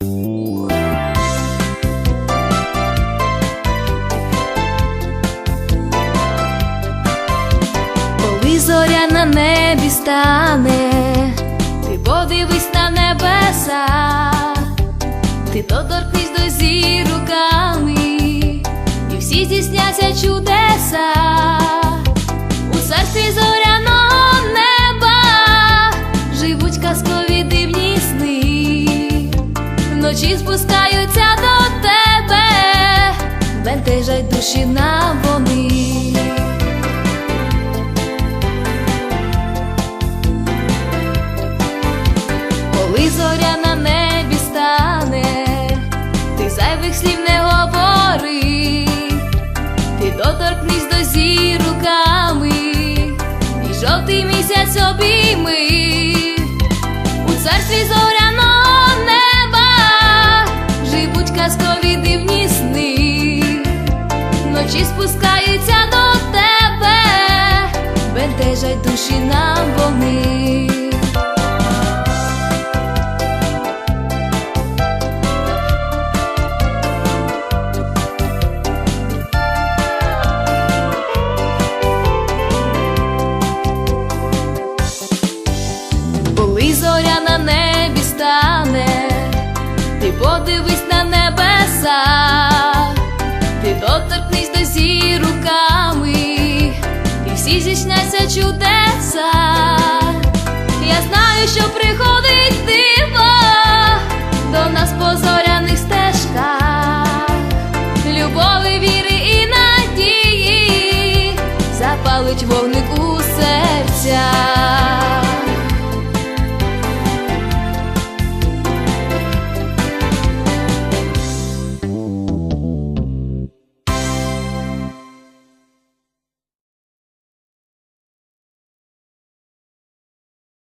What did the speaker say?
Коли зоря на небі стане, ти подивись на небеса, ти доторкнись до руками, і всі здійсняться чудеса. У царстві зоряного жовтий місяць обійми у царстві зоряного неба живуть казкові дивні сни, вночі спускаються до тебе, бентежать душі нам вони. подивись на небеса, ти доторкнись до зір руками, і всі зічнеться чудеса. Я знаю, що приходить диво до нас по зоряних стежках, любові, віри і надії, запалить вогнику.